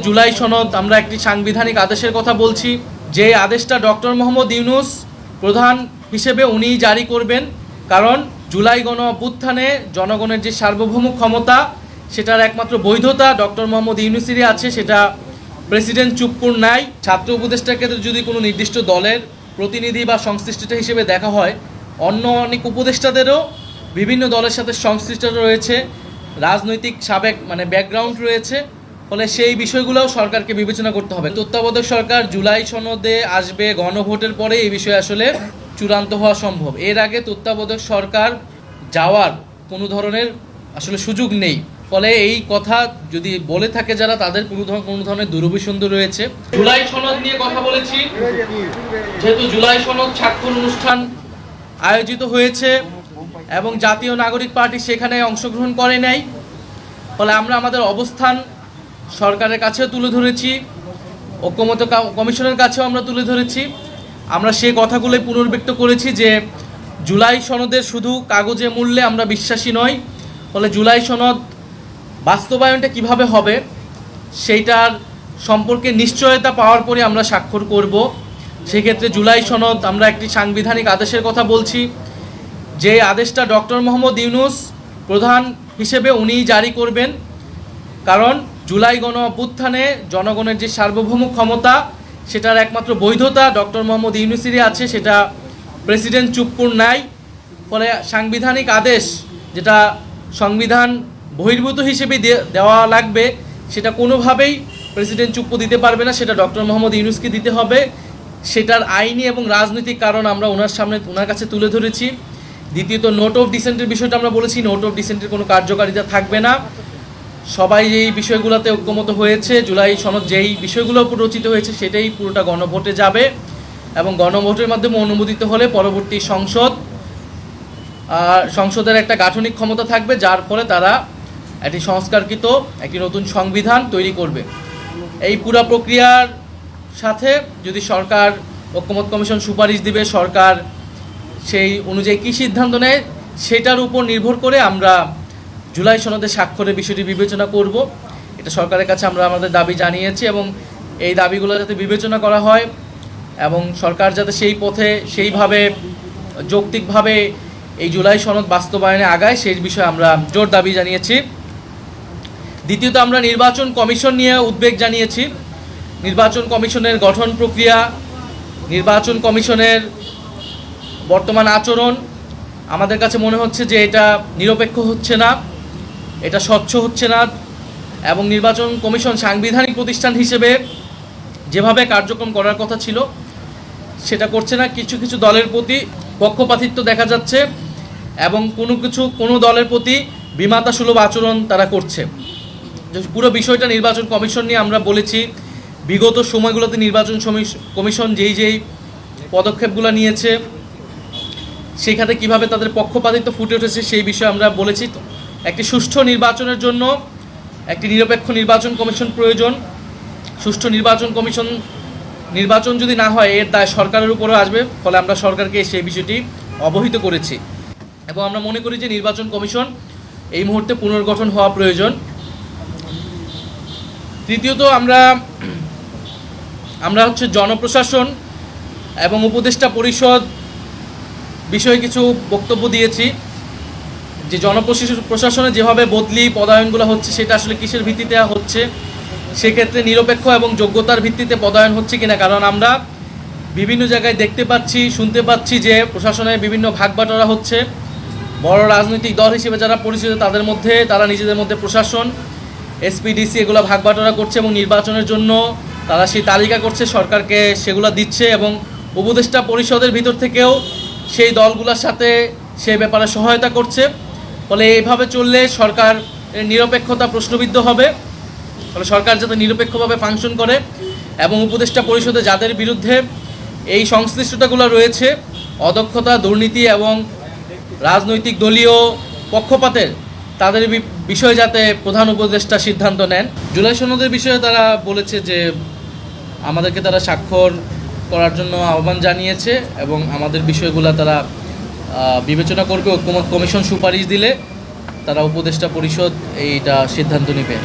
জুলাই সনদ আমরা একটি সাংবিধানিক আদেশের কথা বলছি, যে আদেশটা ডক্টর মোহাম্মদ ইউনুস প্রধান হিসেবে উনিই জারি করবেন, কারণ জুলাই গণ অভ্যুত্থানে জনগণের যে সার্বভৌম ক্ষমতা, সেটার একমাত্র বৈধতা ডক্টর মোহাম্মদ ইউনুসেরই আছে, সেটা প্রেসিডেন্ট চুপ্পুর নাই। ছাত্র উপদেষ্টাকে যদি কোনো নির্দিষ্ট দলের প্রতিনিধি বা সংশ্লিষ্টতা হিসেবে দেখা হয়, অন্য অনেক উপদেষ্টাদেরও বিভিন্ন দলের সাথে সংশ্লিষ্টতা রয়েছে, রাজনৈতিক সাবেক মানে ব্যাকগ্রাউন্ড রয়েছে। ফলে সেই বিষয়গুলোও সরকারকে বিবেচনা করতে হবে। তত্ত্বাবধায়ক সরকার জুলাই সনদে আসবে গণভোটের পরে এই বিষয়ে আসলে চূড়ান্ত হওয়া সম্ভব। এর আগে তত্ত্বাবধায়ক সরকার যাওয়ার কোনো ধরনের আসলে সুযোগ নেই। ফলে এই কথা যদি বলে থাকে যারা, তাদের কোনো ধরনের কোনো ধরনের দুরভিসন্ধি রয়েছে। জুলাই সনদ নিয়ে কথা বলেছি। যেহেতু জুলাই সনদ স্বাক্ষর অনুষ্ঠান আয়োজিত হয়েছে এবং জাতীয় নাগরিক পার্টি সেখানে অংশগ্রহণ করে নাই, ফলে আমরা আমাদের অবস্থান সরকারের কাছেও তুলে ধরেছি, ঐক্যমত কমিশনের কাছেও আমরা তুলে ধরেছি। আমরা সেই কথাগুলোই পুনর্ব্যক্ত করেছি যে, জুলাই সনদের শুধু কাগজে মূল্যে আমরা বিশ্বাসী নই, ফলে জুলাই সনদ বাস্তবায়নটা কীভাবে হবে, সেইটার সম্পর্কে নিশ্চয়তা পাওয়ার পরে আমরা স্বাক্ষর করব। সেক্ষেত্রে জুলাই সনদ আমরা একটি সাংবিধানিক আদেশের কথা বলছি। যে আদেশটা ডক্টর মোহাম্মদ ইউনুস প্রধান হিসেবে উনিই জারি করবেন, কারণ জুলাই গণ অভ্যুত্থানে জনগণের যে সার্বভৌম ক্ষমতা, সেটার একমাত্র বৈধতা ডক্টর মোহাম্মদ ইউনুসেরই আছে, সেটা প্রেসিডেন্ট চুপ্পুর নাই। ফলে সাংবিধানিক আদেশ যেটা সংবিধান বহির্ভূত হিসেবে দেওয়া লাগবে, সেটা কোনোভাবেই প্রেসিডেন্ট চুপ্পু দিতে পারবে না, সেটা ডক্টর মোহাম্মদ ইউনুসকে দিতে হবে। সেটার আইনি এবং রাজনৈতিক কারণ আমরা ওনার সামনে, ওনার কাছে তুলে ধরেছি। দ্বিতীয়ত নোট অফ ডিসেন্টের বিষয়টা আমরা বলেছি নোট অফ ডিসেন্টের কোনো কার্যকারিতা থাকবে না। সবাই এই বিষয়গুলোতে ঐক্যমত হয়েছে। জুলাই সনদ যেই বিষয়গুলো রচিত হয়েছে, সেটাই পুরোটা গণভোটে যাবে এবং গণভোটের মাধ্যমে অনুমোদিত হলে পরবর্তী সংসদ সংসদের একটা গাঠনিক ক্ষমতা থাকবে, যার ফলে তারা একটি সংস্কারকৃত, একটি নতুন সংবিধান তৈরি করবে। এই পুরা প্রক্রিয়ার সাথে যদি সরকার, ঐক্যমত কমিশন সুপারিশ দিবে, সরকার সেই অনুযায়ী কী সিদ্ধান্ত নেয়, সেটার উপর নির্ভর করে আমরা জুলাই সনদে স্বাক্ষরের বিষয়টি বিবেচনা করব। এটা সরকারের কাছে আমরা আমাদের দাবি জানিয়েছি এবং এই দাবিগুলো যাতে বিবেচনা করা হয় এবং সরকার যাতে সেই পথে সেইভাবে যৌক্তিকভাবে এই জুলাই সনদ বাস্তবায়নে আগায়, সেই বিষয়ে আমরা জোর দাবি জানিয়েছি। দ্বিতীয়ত আমরা নির্বাচন কমিশন নিয়ে উদ্বেগ জানিয়েছি। নির্বাচন কমিশনের গঠন প্রক্রিয়া, নির্বাচন কমিশনের বর্তমান আচরণ, আমাদের কাছে মনে হচ্ছে যে এটা নিরপেক্ষ হচ্ছে না। এটা স্বচ্ছ হচ্ছে না এবং নির্বাচন কমিশন সাংবিধানিক প্রতিষ্ঠান হিসেবে যেভাবে কার্যক্রম করার কথা ছিল, সেটা করছে না। কিছু কিছু দলের প্রতি পক্ষপাতিত্ব দেখা যাচ্ছে এবং কোনো কিছু, কোনো দলের প্রতি বিমাতা সুলভ আচরণ তারা করছে। পুরো বিষয়টা নির্বাচন কমিশন নিয়ে আমরা বলেছি। বিগত সময়গুলোতে নির্বাচন কমিশন যেই যেই পদক্ষেপগুলো নিয়েছে, সেখানে কীভাবে তাদের পক্ষপাতিত্ব ফুটে উঠেছে সেই বিষয়ে আমরা বলেছি। একটি সুষ্ঠু নির্বাচনের জন্য একটি নিরপেক্ষ নির্বাচন কমিশন প্রয়োজন। সুষ্ঠু নির্বাচন কমিশন, নির্বাচন যদি না হয়, এর দায় সরকারের উপরও আসবে। ফলে আমরা সরকারকে সেই বিষয়টি অবহিত করেছি। এবং আমরা মনে করি যে নির্বাচন কমিশন এই মুহূর্তে পুনর্গঠন হওয়া প্রয়োজন। তৃতীয়ত, আমরা আমরা হচ্ছে জনপ্রশাসন এবং উপদেষ্টা পরিষদ বিষয়ে কিছু বক্তব্য দিয়েছি। যে জনপ্রশাসন প্রশাসনে যেভাবে বদলি পদায়নগুলো হচ্ছে, সেটা আসলে কিসের ভিত্তিতে হচ্ছে? সেক্ষেত্রে নিরপেক্ষ এবং যোগ্যতার ভিত্তিতে পদায়ন হচ্ছে কিনা? কারণ আমরা বিভিন্ন জায়গায় দেখতে পাচ্ছি, শুনতে পাচ্ছি যে প্রশাসনের বিভিন্ন ভাগবাটোয়ারা হচ্ছে বড় রাজনৈতিক দল হিসেবে যারা পরিচিত, তাদের মধ্যে তারা নিজেদের মধ্যে প্রশাসন, এসপিডিসি এগুলো ভাগবাটোয়ারা করছে এবং নির্বাচনের জন্য তারা সেই তালিকা করছে, সরকারকে সেগুলো দিচ্ছে এবং উপদেষ্টা পরিষদের ভিতর থেকেও সেই দলগুলোর সাথে সে ব্যাপারে সহায়তা করছে। ফলে এইভাবে চললে সরকার নিরপেক্ষতা প্রশ্নবিদ্ধ হবে। ফলে সরকার যাতে নিরপেক্ষভাবে ফাংশন করে এবং উপদেষ্টা পরিষদে যাদের বিরুদ্ধে এই সংশ্লিষ্টতাগুলো রয়েছে, অদক্ষতা, দুর্নীতি এবং রাজনৈতিক দলীয় পক্ষপাতের, তাদের বিষয়ে যাতে প্রধান উপদেষ্টা সিদ্ধান্ত নেন। জুলাই সনদের বিষয়ে তারা বলেছে যে, আমাদেরকে তারা স্বাক্ষর করার জন্য আহ্বান জানিয়েছে এবং আমাদের বিষয়গুলো তারা বিবেচনা করবে, ঐক্যমত কমিশন সুপারিশ দিলে তারা উপদেষ্টা পরিষদ এইটা সিদ্ধান্ত নেবে।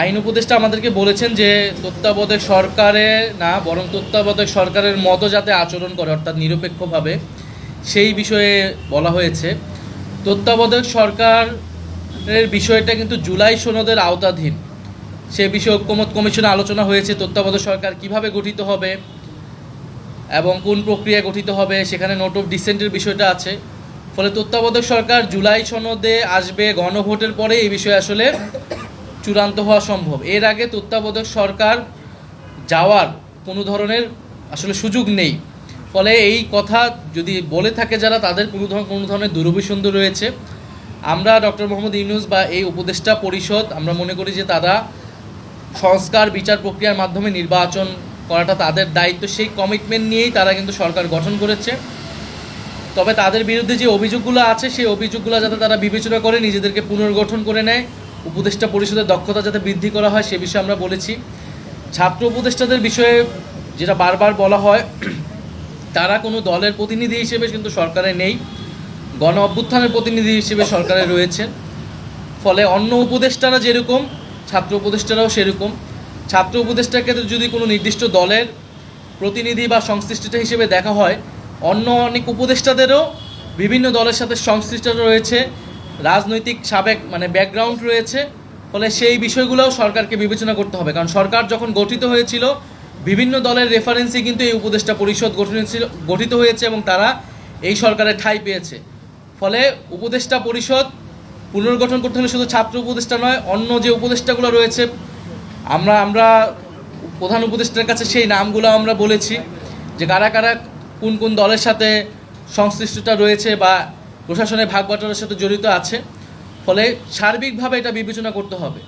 আইন উপদেষ্টা আমাদেরকে বলেছেন যে তত্ত্বাবধায়ক সরকারে না, বরং তত্ত্বাবধায়ক সরকারের মতো যাতে আচরণ করে, অর্থাৎ নিরপেক্ষভাবে, সেই বিষয়ে বলা হয়েছে। তত্ত্বাবধায়ক সরকারের বিষয়টা কিন্তু জুলাই সনদের আওতাধীন। সে বিষয়ে ঐক্যমত কমিশনে আলোচনা হয়েছে, তত্ত্বাবধায়ক সরকার কীভাবে গঠিত হবে এবং কোন প্রক্রিয়া গঠিত হবে সেখানে নোট অফ ডিসেন্টের বিষয়টা আছে। ফলে তত্ত্বাবধায়ক সরকার জুলাই সনদে আসবে গণভোটের পরে এই বিষয়ে আসলে চূড়ান্ত হওয়া সম্ভব। এর আগে তত্ত্বাবধায়ক সরকার যাওয়ার কোনো ধরনের আসলে সুযোগ নেই। ফলে এই কথা যদি বলে থাকে যারা, তাদের কোনো ধরনের কোনো ধরনের দুরভিসন্ধি রয়েছে। আমরা ডক্টর মোহাম্মদ ইউনুস বা এই উপদেষ্টা পরিষদ, আমরা মনে করি যে তারা সংস্কার, বিচার প্রক্রিয়ার মাধ্যমে নির্বাচন করাটা তাদের দায়িত্ব, সেই কমিটমেন্ট নিয়েই তারা কিন্তু সরকার গঠন করেছে। তবে তাদের বিরুদ্ধে যে অভিযোগগুলো আছে, সেই অভিযোগগুলো যাতে তারা বিবেচনা করে, নিজেদেরকে পুনর্গঠন করে নেয়, উপদেষ্টা পরিষদের দক্ষতা যাতে বৃদ্ধি করা হয়, সে বিষয়ে আমরা বলেছি। ছাত্র উপদেষ্টাদের বিষয়ে যেটা বারবার বলা হয়, তারা কোনো দলের প্রতিনিধি হিসেবে কিন্তু সরকারে নেই। গণ অভ্যুত্থানের প্রতিনিধি হিসেবে সরকারে রয়েছেন। ফলে অন্য উপদেষ্টারা যেরকম, ছাত্র উপদেষ্টারাও সেরকম। ছাত্র উপদেষ্টাকে যদি কোনো নির্দিষ্ট দলের প্রতিনিধি বা সংশ্লিষ্টতা হিসেবে দেখা হয়, অন্য অনেক উপদেষ্টাদেরও বিভিন্ন দলের সাথে সংশ্লিষ্টতা রয়েছে, রাজনৈতিক সাবেক মানে ব্যাকগ্রাউন্ড রয়েছে, ফলে সেই বিষয়গুলোও সরকারকে বিবেচনা করতে হবে। কারণ সরকার যখন গঠিত হয়েছিল, বিভিন্ন দলের রেফারেন্সে কিন্তু এই উপদেষ্টা পরিষদ গঠন ছিল গঠিত হয়েছে এবং তারা এই সরকারে ঠাঁই পেয়েছে। ফলে উপদেষ্টা পরিষদ পুনর্গঠন করতে হলে শুধু ছাত্র উপদেষ্টা নয়, অন্য যে উপদেষ্টাগুলো রয়েছে আমরা আমরা প্রধান উপদেষ্টার কাছে সেই নামগুলো আমরা বলেছি যে কারা কারা কোন কোন দলের সাথে সংশ্লিষ্টতা রয়েছে বা প্রশাসনের ভাগ বাটোয়ারার সাথে জড়িত আছে, ফলে সার্বিকভাবে এটা বিবেচনা করতে হবে।